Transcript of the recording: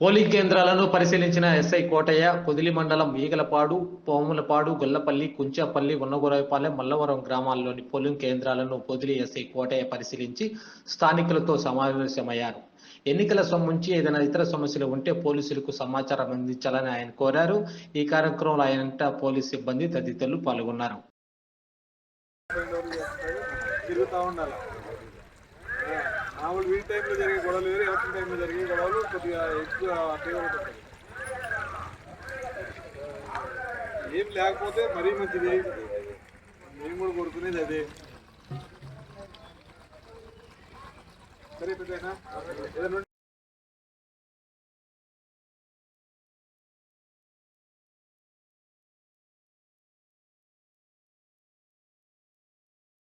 Polling కేంద్రాలను పరిశీలించిన SI Kotaiah Podili మండలం ఈగలపాడు పోములపాడు గొల్లపల్లి కుంచాపల్లి ఉన్నగురాయపాలెం మల్లవరం గ్రామాల్లోని పోలింగ్ కేంద్రాలను పొదిలి ఎస్ఐ కోటయ్య పరిశీలించి స్థానికులతో సమావేశమయ్యారు. ఎన్నికల సంబంధించి ఏదైనా ఇతర సమస్యలు ఉంటే పోలీసులకు సమాచారం అందించాలని ఆయన కోరారు. ఈ కార్యక్రమంలో ఆయన పోలీస్ సిబ్బంది తదితరులు పాల్గొన్నారు. ఉండాలి? మామూలు వీక్ టైంలో జరిగే గొడవలు వేరు ఎలక్షన్ టైంలో జరిగే గొడవలు కొద్దిగా ఎక్కువ తీవ్రత ఏం లేకపోతే మరీ మంచిది. మేము కూడా కొడుకునేది అదే. సరే పెద్దయినా?